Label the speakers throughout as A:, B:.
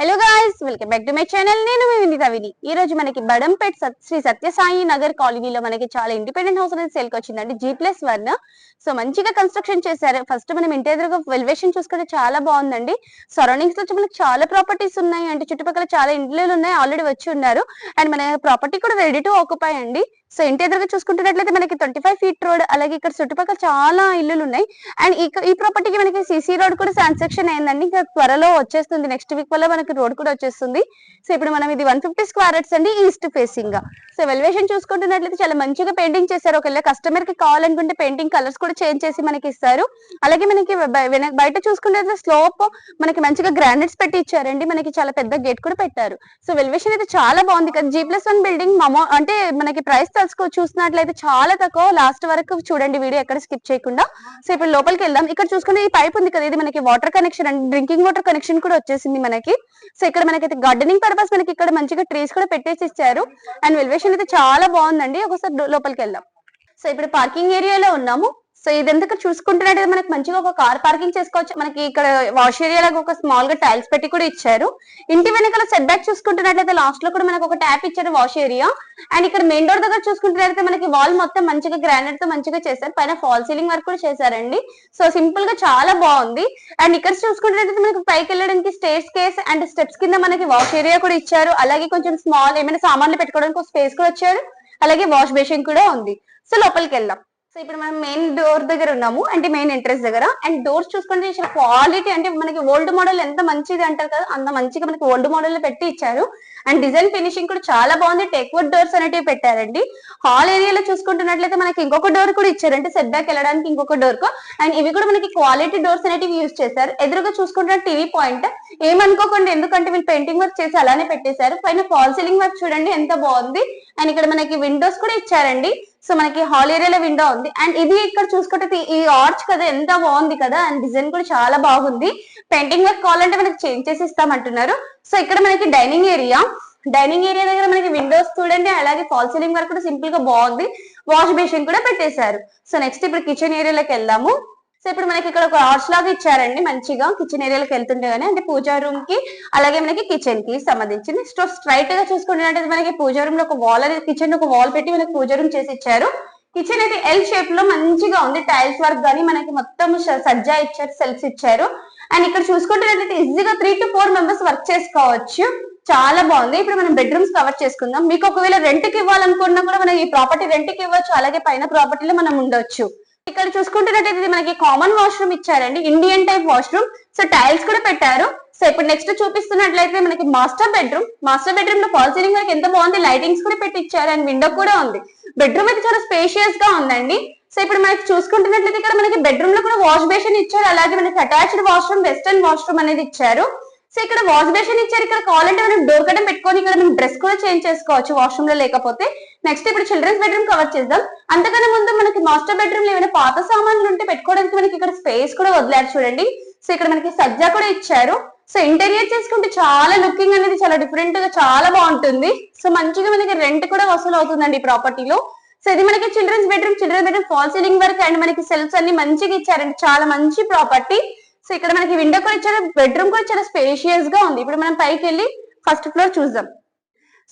A: Hello guys welcome back to my channel నేను మీ ఈ రోజు మనకి బడంపేట్ శ్రీ సత్యసాయి నగర్ కాలనీలో మనకి చాలా ఇండిపెండెంట్ హౌస్ అనేది సేల్కి వచ్చిందండి. జీ ప్లస్ వన్ సో మంచిగా కన్స్ట్రక్షన్ చేశారు. ఫస్ట్ మనం ఇంటి ఎదురుగా వెల్వేషన్ చూసుకుంటే చాలా బాగుందండి. సరౌండింగ్స్లో మనకి చాలా ప్రాపర్టీస్ ఉన్నాయి. అంటే చుట్టుపక్కల చాలా ఇండ్లు ఉన్నాయి. ఆల్రెడీ వచ్చి ఉన్నారు. అండ్ మన ప్రాపర్టీ కూడా రెడీ టు ఆక్యుపై అండి. సో ఇంటి ఎదురుగా చూసుకుంటున్నట్లయితే మనకి ట్వంటీ ఫైవ్ ఫీట్ రోడ్ అలాగే ఇక్కడ చుట్టుపక్కల చాలా ఇల్లులు ఉన్నాయి అండ్ ఇక- ఈ ప్రాపర్టీకి మనకి సిసి రోడ్ కూడా శాంక్షన్ అయిందండి. ఇంకా త్వరలో వచ్చేస్తుంది. నెక్స్ట్ వీక్ వల్ల మనకి రోడ్ కూడా వచ్చేస్తుంది. సో ఇప్పుడు మనం ఇది వన్ ఫిఫ్టీ స్క్వేర్స్ అండి ఈస్ట్ ఫేసింగ్గా సో వెల్వేషన్ చూసుకుంటున్నట్లయితే చాలా మంచిగా పెయింటింగ్ చేశారు. ఒకవేళ కస్టమర్కి కావాలనుకుంటే పెయింటింగ్ కలర్స్ కూడా చేంజ్ చేసి మనకి ఇస్తారు. అలాగే మనకి బయట చూసుకుంటే స్లోప్ మనకి మంచిగా గ్రానైట్స్ పెట్టి ఇచ్చారండి. మనకి చాలా పెద్ద గేట్ కూడా పెట్టారు. సో వెల్వేషన్ అయితే చాలా బాగుంది. కదా జీ ప్లస్ వన్ బిల్డింగ్ అంటే మనకి ప్రైస్ తెలుసుకో చూసినట్లయితే చాలా తక్కువ. లాస్ట్ వరకు చూడండి వీడియో ఎక్కడ స్కిప్ చేయకుండా. సో ఇప్పుడు లోపలికి వెళ్దాం. ఇక్కడ చూసుకుంటే ఈ పైప్ ఉంది కదా ఇది మనకి water connection and drinking water connection కూడా వచ్చేసింది మనకి. సో ఇక్కడ మనకైతే గార్డెనింగ్ పర్పస్ మనకి ఇక్కడ మంచిగా ట్రీస్ కూడా పెట్టేసి ఇచ్చారు. అండ్ వెల్వేషన్ అయితే చాలా బాగుందండి. ఒకసారి లోపలికి వెళ్దాం. సో ఇప్పుడు పార్కింగ్ ఏరియాలో ఉన్నాము. సో ఇది ఎందుకు చూసుకుంటున్నట్టు మనకి మంచిగా ఒక కార్ పార్కింగ్ చేసుకోవచ్చు. మనకి ఇక్కడ వాష్ ఏరియా లాగా ఒక స్మాల్గా టైల్స్ పెట్టి కూడా ఇచ్చారు. ఇంటి వెనకాల సెట్ బ్యాక్ చూసుకుంటున్నట్లయితే లాస్ట్లో కూడా మనకు ఒక ట్యాప్ ఇచ్చారు వాష్ ఏరియా అండ్ ఇక్కడ మెయిన్ డోర్ దగ్గర చూసుకుంటున్నట్లయితే మనకి వాల్ మొత్తం మంచిగా గ్రానైట్తో మంచిగా చేశారు. పైన ఫాల్ సీలింగ్ వర్క్ కూడా చేశారండి. సో సింపుల్గా చాలా బాగుంది. అండ్ ఇక్కడ చూసుకుంటున్నట్లయితే మనకి పైకి వెళ్ళడానికి స్టేర్స్ కేస్ అండ్ స్టెప్స్ కింద మనకి వాష్ ఏరియా కూడా ఇచ్చారు. అలాగే కొంచెం స్మాల్ ఏమైనా సామాన్లు పెట్టుకోవడానికి ఒక స్పేస్ కూడా వచ్చారు. అలాగే వాష్ బేసిన్ కూడా ఉంది. సో లోపలికి వెళ్దాం. సో ఇప్పుడు మనం మెయిన్ డోర్ దగ్గర ఉన్నాము అంటే మెయిన్ ఎంట్రెన్స్ దగ్గర. అండ్ డోర్స్ చూసుకుంటే క్వాలిటీ అంటే మనకి ఓల్డ్ మోడల్ ఎంత మంచిది అంటారు కదా అంత మంచిగా మనకి ఓల్డ్ మోడల్లో పెట్టి ఇచ్చారు. అండ్ డిజైన్ ఫినిషింగ్ కూడా చాలా బాగుంది. టెక్వుడ్ డోర్స్ అనేటివి పెట్టారండి. హాల్ ఏరియాలో చూసుకుంటున్నట్లయితే మనకి ఇంకొక డోర్ కూడా ఇచ్చారు. అంటే సెట్ బ్యాక్ వెళ్ళడానికి ఇంకొక డోర్ అండ్ ఇవి కూడా మనకి క్వాలిటీ డోర్స్ అనేటివి యూజ్ చేశారు. ఎదురుగా చూసుకుంటున్న టీవీ పాయింట్ ఏమనుకోకండి ఎందుకంటే వీళ్ళు పెయింటింగ్ వర్క్ చేసి అలానే పెట్టేశారు. పైన ఫాల్ సీలింగ్ వర్క్ చూడండి ఎంత బాగుంది. అండ్ ఇక్కడ మనకి విండోస్ కూడా ఇచ్చారండి. సో మనకి హాల్ ఏరియాలో విండో ఉంది. అండ్ ఇది ఇక్కడ చూసుకుంటే ఈ ఆర్చ్ కదా ఎంత బాగుంది కదా? అండ్ డిజైన్ కూడా చాలా బాగుంది. పెయింటింగ్ వర్క్ కావాలంటే మనకి చేంజ్ చేసి ఇస్తామంటున్నారు సో ఇక్కడ మనకి డైనింగ్ ఏరియా డైనింగ్ ఏరియా దగ్గర మనకి విండోస్ చూడండి అలాగే ఫాల్ సీలింగ్ వర్క్ కూడా సింపుల్గా బాగుంది. వాష్ బేసిన్ కూడా పెట్టేశారు. సో నెక్స్ట్ ఇప్పుడు కిచెన్ ఏరియాలోకి వెళ్దాము. సో ఇప్పుడు మనకి ఇక్కడ ఒక ఆర్చ్ లాగా ఇచ్చారండి. మంచిగా కిచెన్ ఏరియాలోకి వెళ్తుంటే అంటే పూజా రూమ్కి అలాగే మనకి కిచెన్కి సంబంధించింది సో స్ట్రైట్గా చూసుకుంటున్నట్టు మనకి పూజా రూమ్లో ఒక వాల్ అనేది కిచెన్ ఒక వాల్ పెట్టి మనకి పూజా రూమ్ చేసి ఇచ్చారు. కిచెన్ అయితే ఎల్ షేప్లో మంచిగా ఉంది. టైల్స్ వర్క్ గానీ మనకి మొత్తం సజ్జా ఇచ్చారు సెల్ఫ్స్ ఇచ్చారు. అండ్ ఇక్కడ చూసుకుంటున్నట్లయితే ఈజీగా three to four members work చేసుకోవచ్చు. చాలా బాగుంది. ఇప్పుడు మనం బెడ్రూమ్స్ కవర్ చేసుకుందాం. మీకు ఒకవేళ రెంట్కి ఇవ్వాలనుకున్నా కూడా మనం ఈ ప్రాపర్టీ రెంట్కి ఇవ్వచ్చు. అలాగే పైన ప్రాపర్టీలో మనం ఉండొచ్చు. ఇక్కడ చూసుకుంటున్నట్టయితే మనకి కామన్ వాష్రూమ్ ఇచ్చారండి. Indian type washroom so tiles కూడా పెట్టారు. సో ఇప్పుడు నెక్స్ట్ చూపిస్తున్నట్లయితే మనకి మాస్టర్ బెడ్రూమ్ మాస్టర్ బెడ్రూమ్లో ఫాల్ సీలింగ్ వరకు ఎంత బాగుంది? లైటింగ్స్ కూడా పెట్టి ఇచ్చారు అండ్ విండో కూడా ఉంది. బెడ్రూమ్ అయితే చాలా స్పేషియస్గా ఉందండి. సో ఇప్పుడు మనకి చూసుకుంటున్నట్లయితే ఇక్కడ మనకి బెడ్రూమ్లో కూడా వాష్ బేసిన్ ఇచ్చారు. అలాగే మనకి అటాచ్డ్ వాష్రూమ్ వెస్టర్న్ వాష్రూమ్ అనేది ఇచ్చారు. సో ఇక్కడ వాష్ బేషన్ ఇచ్చారు. ఇక్కడ కావాలంటే మనం డోర్ కట్టం పెట్టుకొని ఇక్కడ మనం డ్రెస్ కూడా చేంజ్ చేసుకోవచ్చు వాష్రూమ్లో లేకపోతే. నెక్స్ట్ ఇప్పుడు చిల్డ్రన్స్ బెడ్రూమ్ కవర్ చేద్దాం. అంతకన్నా ముందు మనకి మాస్టర్ బెడ్రూమ్లో ఏమైనా పాత సామాన్లు ఉంటే పెట్టుకోవడానికి మనకి ఇక్కడ స్పేస్ కూడా వదిలారు చూడండి. సో ఇక్కడ మనకి సజ్జా కూడా ఇచ్చారు. సో ఇంటీరియర్ చేసుకుంటే చాలా లుకింగ్ అనేది చాలా డిఫరెంట్గా చాలా బాగుంటుంది. సో మంచిగా మనకి రెంట్ కూడా వసూలు అవుతుందండి ఈ ప్రాపర్టీలో సో ఇది మనకి children's bedroom children bedroom fall ceiling work and మనకి సెల్ఫ్స్ అన్ని మంచిగా ఇచ్చారండి. చాలా మంచి ప్రాపర్టీ సో ఇక్కడ మనకి విండో కూడా చాలా బెడ్రూమ్ కూడా చాలా స్పేషియస్గా ఉంది. ఇప్పుడు మనం పైకి వెళ్ళి ఫస్ట్ ఫ్లోర్ చూద్దాం.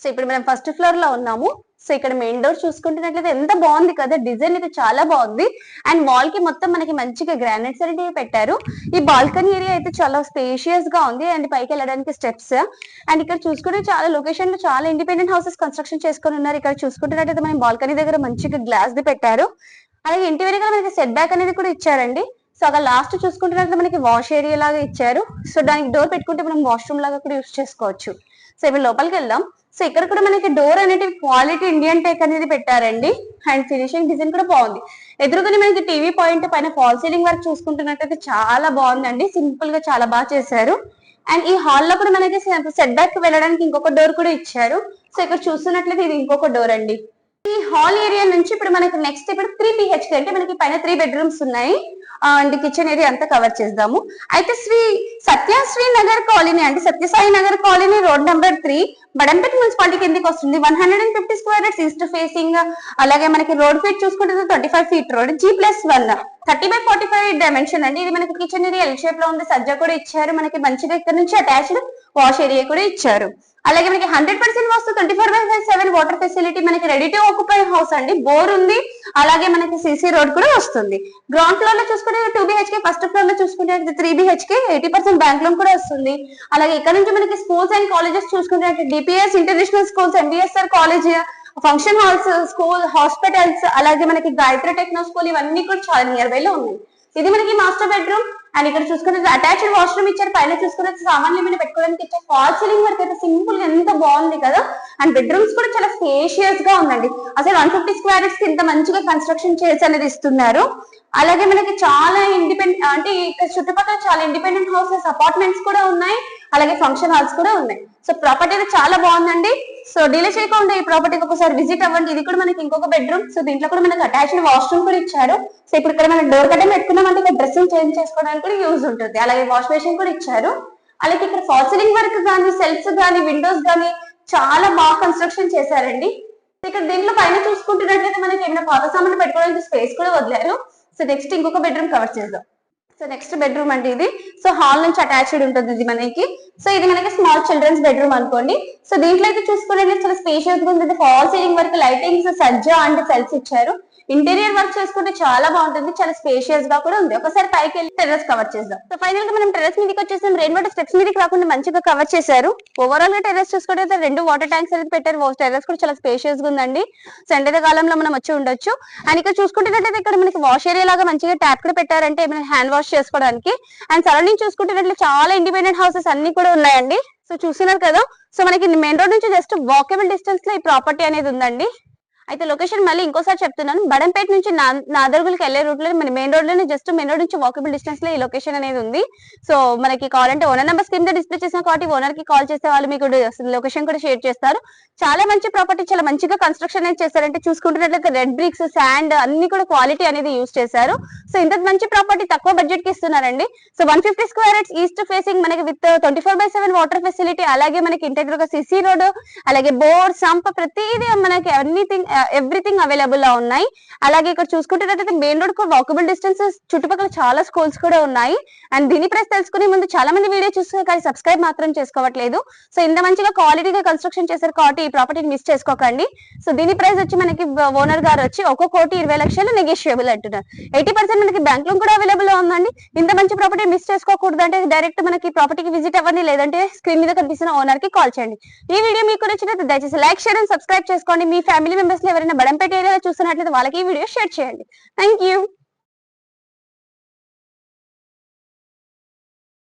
A: సో ఇప్పుడు మనం ఫస్ట్ ఫ్లోర్లో ఉన్నాము. సో ఇక్కడ మెయిన్ డోర్ చూసుకుంటున్నట్లయితే ఎంత బాగుంది కదా. డిజైన్ అయితే చాలా బాగుంది. అండ్ వాల్కి మొత్తం మనకి మంచిగా గ్రానైట్స్ అనేవి పెట్టారు. ఈ బాల్కనీ ఏరియా అయితే చాలా స్పేషియస్గా ఉంది. అండ్ పైకి వెళ్ళడానికి స్టెప్స్ అండ్ ఇక్కడ చూసుకుంటే చాలా లొకేషన్లో చాలా ఇండిపెండెంట్ హౌసెస్ కన్స్ట్రక్షన్ చేసుకొని ఉన్నారు. ఇక్కడ చూసుకుంటున్నట్లయితే మనం బాల్కనీ దగ్గర మంచిగా గ్లాస్ ది పెట్టారు. అలాగే ఇంటి వెనకాల మనకి సెట్ బ్యాక్ అనేది కూడా ఇచ్చారండి. సో అక్కడ లాస్ట్ చూసుకుంటున్నట్లయితే మనకి వాష్ ఏరియా లాగా ఇచ్చారు. సో దానికి డోర్ పెట్టుకుంటే మనం వాష్రూమ్ లాగా కూడా యూస్ చేసుకోవచ్చు. సో ఇప్పుడు లోపలికి వెళ్దాం. సో ఇక్కడ కూడా మనకి డోర్ అనేది క్వాలిటీ ఇండియన్ టెక్ అనేది పెట్టారండి. అండ్ ఫినిషింగ్ డిజైన్ కూడా బాగుంది. ఎదురుగానే మనకి టీవీ పాయింట్ పైన ఫాల్ సీలింగ్ వరకు చూసుకుంటున్నట్టయితే చాలా బాగుందండి. సింపుల్గా చాలా బాగా చేశారు. అండ్ ఈ హాల్లో కూడా మనకి సెట్ బ్యాక్ వెళ్ళడానికి ఇంకొక డోర్ కూడా ఇచ్చారు. సో ఇక్కడ చూస్తున్నట్లయితే ఇది ఇంకొక డోర్ అండి. ఈ హాల్ ఏరియా నుంచి ఇప్పుడు మనకి నెక్స్ట్ ఇప్పుడు త్రీ బిహెచ్కే అంటే మనకి పైన త్రీ బెడ్రూమ్స్ ఉన్నాయి. అండ్ కిచెన్ ఏరియా అంతా కవర్ చేద్దాము. అయితే శ్రీ సత్యశ్రీ నగర్ కాలనీ అంటే Satyasai Nagar colony road number three Badangpet municipality కిందకి వస్తుంది. One hundred and fifty square east facing అలాగే మనకి రోడ్ ఫీట్ చూసుకుంటే twenty five feet road G plus one thirty by forty five dimension అండి. ఇది మనకి కిచెన్ ఏరియా ఎల్ షేప్లో ఉంది. సజ్జ కూడా ఇచ్చారు. మనకి మంచిగా ఇక్కడ నుంచి అటాచ్డ్ వాష్ ఏరియా కూడా ఇచ్చారు. అలాగే మనకి హండ్రెడ్ పర్సెంట్ వస్తూ twenty four by five seven water facility మనకి రెడీ టు ఆక్యుపై హౌస్ అండి. బోర్ ఉంది. అలాగే మనకి సీసీ రోడ్ కూడా వస్తుంది. గ్రౌండ్ ఫ్లోర్లో చూసుకుంటే టూ బిహెచ్కే ఫస్ట్ ఫ్లోర్లో చూసుకుంటే three BHK eighty percent bank loan కూడా వస్తుంది. అలాగే ఇక్కడ నుంచి మనకి స్కూల్స్ అండ్ కాలేజెస్ చూసుకుంటే DPS international schools MBSR college function halls school hospitals అలాగే మనకి గాయత్రి టెక్నో స్కూల్ ఇవన్నీ కూడా చాలా నియర్ బై లో ఉన్నాయి. ఇది మనకి మాస్టర్ బెడ్రూమ్ అండ్ ఇక్కడ చూసుకుంటే అటాచ్డ్ వాష్రూమ్ ఇచ్చారు. పైన చూసుకుంటే సామాన్లు ఏమైనా పెట్టుకోవడానికి ఇచ్చే ఫాల్ సీలింగ్ వరకు అయితే సింపుల్ ఎంత బాగుంది కదా. అండ్ బెడ్రూమ్స్ కూడా చాలా స్పేషియస్గా ఉందండి. అసలు వన్ ఫిఫ్టీ స్క్వేర్స్కి ఇంత మంచిగా కన్స్ట్రక్షన్ చేసి అనేది ఇస్తున్నారు. అలాగే మనకి చాలా ఇండిపెండెంట్ అంటే ఇక్కడ చుట్టుపక్కల చాలా ఇండిపెండెంట్ హౌసెస్ అపార్ట్మెంట్స్ కూడా ఉన్నాయి. అలాగే ఫంక్షన్ హాల్స్ కూడా ఉన్నాయి. సో ప్రాపర్టీ అయితే చాలా బాగుందండి. సో డిలే చేయకుండా ఈ ప్రాపర్టీకి ఒకసారి విజిట్ అవ్వండి. ఇది కూడా మనకి ఇంకొక బెడ్రూమ్ సో దీంట్లో కూడా మనకి అటాచ్డ్ వాష్రూమ్ కూడా ఇచ్చారు. సో ఇప్పుడు ఇక్కడ మనం డోర్ కట్టే పెట్టుకున్నామంటే ఇక్కడ డ్రెస్సింగ్ చేంజ్ చేసుకోవడానికి కూడా యూజ్ ఉంటుంది. అలాగే వాష్ బేసిన్ కూడా ఇచ్చారు. అలాగే ఇక్కడ ఫాల్ వర్క్ కానీ సెల్ఫ్స్ కానీ విండోస్ కానీ చాలా బాగా కన్స్ట్రక్షన్ చేశారండి. ఇక్కడ దీంట్లో పైన చూసుకుంటున్నట్లయితే మనకి ఏమైనా పాత సామాన్లు పెట్టుకోవడానికి స్పేస్ కూడా వదిలారు. సో నెక్స్ట్ ఇంకొక బెడ్రూమ్ కవర్ చేద్దాం. సో నెక్స్ట్ బెడ్రూమ్ అండి ఇది. సో హాల్ నుంచి అటాచ్డ్ ఉంటుంది ఇది మనకి. సో ఇది మనకి స్మాల్ చిల్డ్రన్స్ బెడ్రూమ్ అనుకోండి. సో దీంట్లో అయితే చూసుకుంటే చాలా స్పేషియస్గా ఉంటుంది ఫాల్ సీలింగ్ వర్క్ లైటింగ్స్ సజ్జ అండ్ సెల్స్ ఇచ్చారు. ఇంటీరియర్ వర్క్ చేసుకుంటే చాలా బాగుంటుంది. చాలా స్పేషియస్గా కూడా ఉంది. ఒకసారి పైకి వెళ్ళి టెర్రస్ కవర్ చేద్దాం. సో ఫైనల్గా మనం టెర్రస్ మీదకి వచ్చేసాం. రెయిన్ వాటర్ స్టెప్స్ మీదకి రాకుండా మంచిగా కవర్ చేశారు. ఓవరాల్గా టెర్రస్ చూసుకుంటే అయితే రెండు వాటర్ ట్యాంక్స్ అనేది పెట్టారు. టెర్రస్ కూడా చాలా స్పేషియస్గా ఉందండి. సో కాలంలో మనం వచ్చి ఉండొచ్చు. అండ్ ఇక్కడ చూసుకుంటున్నట్లయితే ఇక్కడ మనకి వాష్ ఏరియా లాగా మంచిగా ట్యాప్ కూడా పెట్టారంటే ఏమైనా హ్యాండ్ వాష్ చేసుకోవడానికి. అండ్ సరౌండింగ్ చూసుకుంటున్నట్లు చాలా ఇండిపెండెంట్ హౌసెస్ అన్ని కూడా ఉన్నాయండి. సో చూసినారు కదా. సో మనకి మెయిన్ రోడ్ నుంచి జస్ట్ వాకబుల్ డిస్టెన్స్లో ఈ ప్రాపర్టీ అనేది ఉందండి. అయితే లొకేషన్ మళ్ళీ ఇంకోసారి చెప్తున్నాను. బడంపేట నుంచి నా- నాదర్గులకి వెళ్ళే రూట్లో మన మెయిన్ రోడ్లోనే జస్ట్ మెయిన్ రోడ్ నుంచి వాకబుల్ డిస్టెన్స్లో ఈ లొకేషన్ అనేది ఉంది. సో మనకి కాల్ అంటే ఓనర్ నెంబర్ స్క్రీన్ డిస్ప్లే చేసిన కాబట్టి ఓనర్కి కాల్ చేస్తే వాళ్ళు మీకు లొకేషన్ కూడా షేర్ చేస్తారు. చాలా మంచి ప్రాపర్టీ చాలా మంచిగా కన్స్ట్రక్షన్ అనేది చేస్తారంటే చూసుకుంటున్నట్లయితే రెడ్ బ్రిక్స్ శాండ్ అన్ని కూడా క్వాలిటీ అనేది యూస్ చేశారు. సో ఇంత మంచి ప్రాపర్టీ తక్కువ బడ్జెట్కి ఇస్తున్నారండి. So one fifty square east facing మనకి with twenty four by seven water facility అలాగే మనకి ఇంటెగ్రల్ సిసి రోడ్ అలాగే బోర్ సంప్ ప్రతిదీ మనకి ఎనీథింగ్ ఎవ్రీథింగ్ అవైలబుల్లో ఉన్నాయి. అలాగే ఇక్కడ చూసుకుంటున్నట్లయితే మెయిన్ రోడ్కు వాకబుల్ డిస్టెన్సెస్ చుట్టుపక్కల చాలా స్కూల్స్ కూడా ఉన్నాయి. అండ్ దీని ప్రైస్ తెలుసుకునే ముందు చాలా మంది వీడియో చూస్తున్నారు కానీ సబ్స్క్రైబ్ మాత్రం చేసుకోవట్లేదు. సో ఇంత మంచిగా క్వాలిటీగా కన్స్ట్రక్షన్ చేశారు కాబట్టి ఈ ప్రాపర్టీని మిస్ చేసుకోకండి. సో దీని ప్రైస్ వచ్చి మనకి ఓనర్ గారు వచ్చి ఒక కోటి ఇరవై లక్షలు నెగోషియబుల్ అంటున్నారు. ఎయిటీ పర్సెంట్ మనకి బ్యాంక్ లోన్ కూడా అవైలబుల్ ఉందండి. ఇంత మంచి ప్రాపర్టీ మిస్ చేసుకోకూడదు అంటే డైరెక్ట్ మనకి ప్రాపర్టీకి విజిట్ అవ్వండి లేదంటే స్క్రీన్ మీద కనిపిస్తున్న ఓనర్కి కాల్ చేయండి. ఈ వీడియో మీకు నచ్చినట్టు దయచేసి లైక్ షేర్ అండ్ సబ్స్క్రైబ్ చేసుకోండి. మీ ఫ్యామిలీ మెంబర్స్ ఎవరైనా బడంపేట ఏరియాలో చూస్తున్నట్లయితే వాళ్ళకి ఈ వీడియో షేర్ చేయండి. Thank you